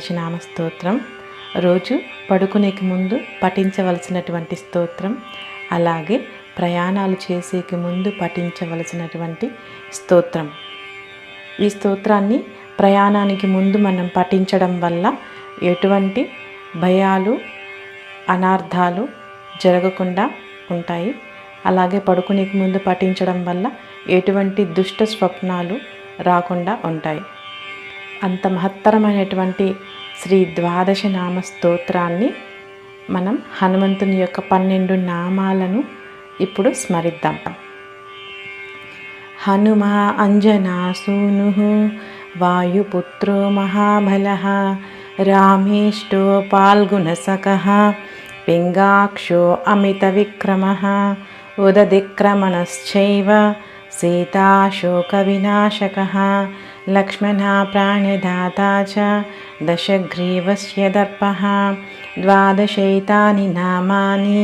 శ్రీ నామ స్తోత్రం రోజు పడుకునేకి ముందు పఠించవలసినటువంటి స్తోత్రం అలాగే ప్రయాణాలు చేసేకి ముందు పఠించవలసినటువంటి స్తోత్రం. ఈ స్తోత్రాన్ని ప్రయాణానికి ముందు మనం పఠించడం వల్ల ఎటువంటి భయాలు అనార్థాలు జరగకుండా ఉంటాయి. అలాగే పడుకునేకి ముందు పఠించడం వల్ల ఎటువంటి దుష్ట స్వప్నాలు రాకుండా ఉంటాయి. అంత మహత్తరమైనటువంటి శ్రీ ద్వాదశ నామ స్తోత్రాన్ని మనం హనుమంతుని యొక్క పన్నెండు నామాలను ఇప్పుడు స్మరిద్దాం. హనుమ అంజనా సూను వాయుపుత్రో మహాబల रामेष्टो पाल्गुनसकः पिङ्गाक्षो अमितविक्रमः उददिक्रमणश्चैव सीताशोकविनाशकः लक्ष्मणाप्राण्यदाता च दशग्रीवस्य दर्पः द्वादशैतानि नामानि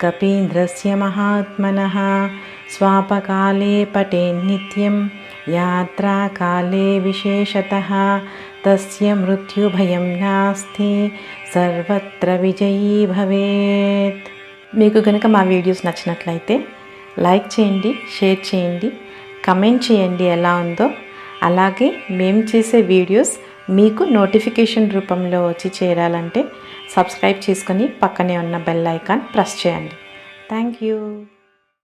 कपीन्द्रस्य महात्मनः స్వాపకాలే పటే నిత్యం యాత్రాకాలే విశేషత తస్య మృత్యుభయం నాస్తి సర్వత్ర విజయీ భవేత్. మీకు కనుక మా వీడియోస్ నచ్చినట్లయితే లైక్ చేయండి షేర్ చేయండి కమెంట్ చేయండి ఎలా ఉందో. అలాగే మేము చేసే వీడియోస్ మీకు నోటిఫికేషన్ రూపంలో వచ్చి చేరాలంటే సబ్స్క్రైబ్ చేసుకొని పక్కనే ఉన్న బెల్ ఐకాన్ ప్రెస్ చేయండి. Thank you.